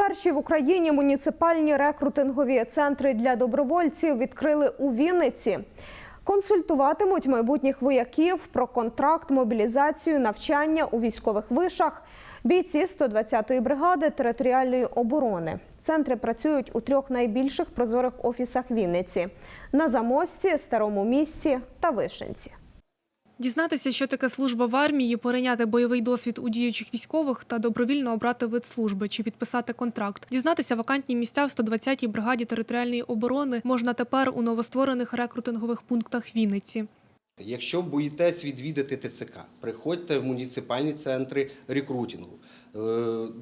Перші в Україні муніципальні рекрутингові центри для добровольців відкрили у Вінниці. Консультуватимуть майбутніх вояків про контракт, мобілізацію, навчання у військових вишах. Бійці 120-ї бригади територіальної оборони. Центри працюють у трьох найбільших прозорих офісах Вінниці: на Замості, Старому місті та Вишенці. Дізнатися, що таке служба в армії, перейняти бойовий досвід у діючих військових та добровільно обрати вид служби чи підписати контракт. Дізнатися вакантні місця в 120-й бригаді територіальної оборони можна тепер у новостворених рекрутингових пунктах Вінниці. Якщо боїтесь відвідати ТЦК, приходьте в муніципальні центри рекрутингу, е,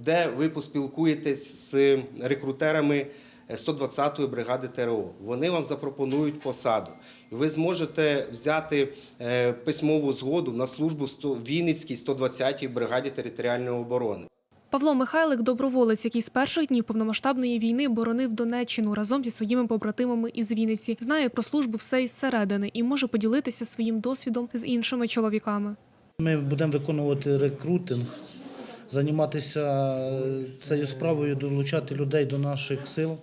де ви поспілкуєтесь з рекрутерами 120-ї бригади ТРО. Вони вам запропонують посаду. І ви зможете взяти е, письмову згоду на службу в 100 Вінницькій 120-й бригаді територіальної оборони. Павло Михайлик доброволець, який з перших днів повномасштабної війни боронив Донеччину разом зі своїми побратимами із Вінниці, знає про службу все із середини і може поділитися своїм досвідом з іншими чоловіками. Ми будемо виконувати рекрутинг, займатися цією справою, долучати людей до наших сил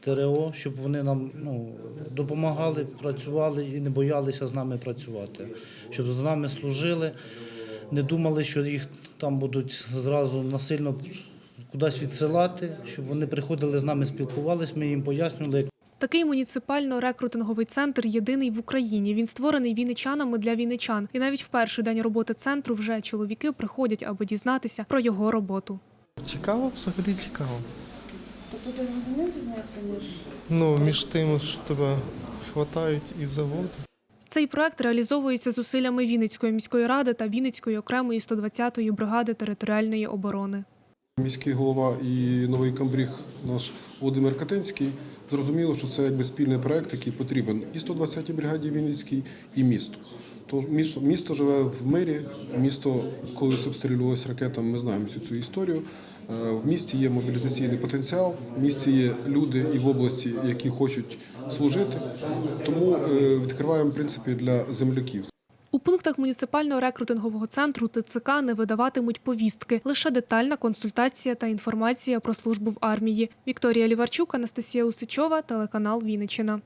ТРО, щоб вони нам ну, допомагали, працювали і не боялися з нами працювати, щоб з нами служили, не думали, що їх там будуть зразу насильно кудись відсилати, щоб вони приходили з нами, спілкувалися, ми їм пояснювали, Такий муніципально-рекрутинговий центр єдиний в Україні. Він створений вінничанами для вінничан. І навіть в перший день роботи центру вже чоловіки приходять, аби дізнатися про його роботу. Цікаво, взагалі цікаво. Тобто ти розумієш різницю між Ну, між тим, що тебе хватають і заводять. Цей проект реалізовується зусиллями Вінницької міської ради та Вінницької окремої 120-ї бригади територіальної оборони. Міський голова і новий камбріг наш Володимир Катинський зрозуміло, що це якби спільний проект, який потрібен і 120-й бригаді Вінницькій, і місту. Тож місто, місто живе в мирі. Місто, коли обстрілювалося ракетами, ми знаємо всю цю історію. Е, В місті є мобілізаційний потенціал, в місті є люди і в області, які хочуть служити. Тому е, відкриваємо в принципі для земляків. Пунктах муніципального рекрутингового центру ТЦК не видаватимуть повістки, лише детальна консультація та інформація про службу в армії. Вікторія Ліварчук, Анастасія Усичова, телеканал Вінниччина.